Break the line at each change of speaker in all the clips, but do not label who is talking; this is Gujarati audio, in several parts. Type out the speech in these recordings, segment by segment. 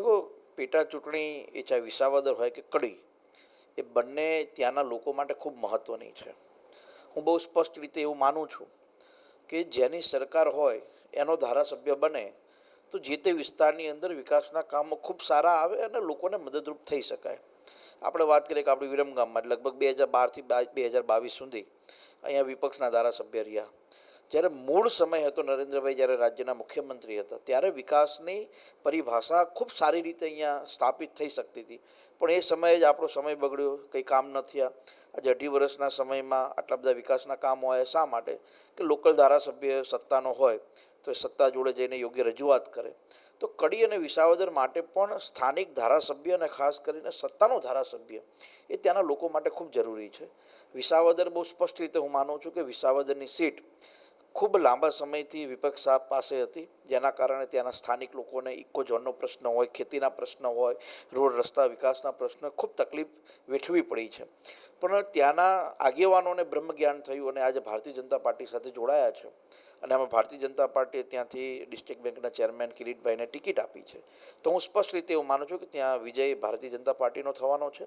દેખો, પેટા ચૂંટણી એ ચાહે વિસાવદર હોય કે કડી, એ બંને ત્યાંના લોકો માટે ખૂબ મહત્ત્વની છે. હું બહુ સ્પષ્ટ રીતે એવું માનું છું કે જેની સરકાર હોય, એનો ધારાસભ્ય બને, તો જે તે વિસ્તારની અંદર વિકાસના કામો ખૂબ સારા આવે અને લોકોને મદદરૂપ થઈ શકાય. આપણે વાત કરીએ કે આપણે વિરમગામમાં લગભગ બે હજાર બારથી બે હજાર બાવીસ સુધી અહીંયા વિપક્ષના ધારાસભ્ય રહ્યા. જ્યારે મૂળ સમય હતો, નરેન્દ્રભાઈ જ્યારે રાજ્યના મુખ્યમંત્રી હતા, ત્યારે વિકાસની પરિભાષા ખૂબ સારી રીતે અહીંયા સ્થાપિત થઈ શકતી હતી. પણ એ સમયે જ આપણો સમય બગડ્યો, કંઈ કામ ન થયા. આજે અઢી વર્ષના સમયમાં આટલા બધા વિકાસના કામો આવ્યા શા માટે? કે લોકલ ધારાસભ્ય સત્તાનો હોય, તો એ સત્તા જોડે જઈને યોગ્ય રજૂઆત કરે. તો કડી અને વિસાવદર માટે પણ સ્થાનિક ધારાસભ્ય અને ખાસ કરીને સત્તાનો ધારાસભ્ય, એ ત્યાંના લોકો માટે ખૂબ જરૂરી છે. વિસાવદર બહુ સ્પષ્ટ રીતે હું માનું છું કે વિસાવદરની સીટ ખૂબ લાંબા સમયથી વિપક્ષ સાહેબ પાસે હતી, જેના કારણે ત્યાંના સ્થાનિક લોકોને ઇકો ઝોનનો પ્રશ્ન હોય, ખેતીના પ્રશ્ન હોય, રોડ રસ્તા વિકાસના પ્રશ્ન, ખૂબ તકલીફ વેઠવી પડી છે. પણ ત્યાંના આગેવાનોને બ્રહ્મજ્ઞાન થયું અને આજે ભારતીય જનતા પાર્ટી સાથે જોડાયા છે. અને આમાં ભારતીય જનતા પાર્ટીએ ત્યાંથી ડિસ્ટ્રિક્ટ બેંકના ચેરમેન કિરીટભાઈને ટિકિટ આપી છે. તો હું સ્પષ્ટ રીતે એવું માનું છું કે ત્યાં વિજય ભારતીય જનતા પાર્ટીનો થવાનો છે,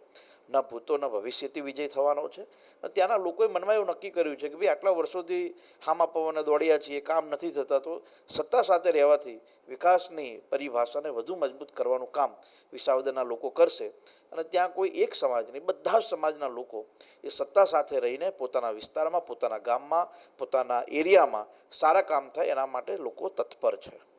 ન ભૂતો, ન ભવિષ્યથી વિજય થવાનો છે. અને ત્યાંના લોકોએ મનમાં એવું નક્કી કર્યું છે કે ભાઈ આટલા વર્ષોથી હામા પવને દોડ્યા છીએ, કામ નથી થતા, તો સત્તા સાથે રહેવાથી વિકાસની પરિભાષાને વધુ મજબૂત કરવાનું કામ વિસાવદરના લોકો કરશે. અને ત્યાં કોઈ એક સમાજ નહીં, બધા જ સમાજના લોકો એ સત્તા સાથે રહીને પોતાના વિસ્તારમાં, પોતાના ગામમાં, પોતાના એરિયામાં સારા કામ થાય એના માટે લોકો તત્પર છે.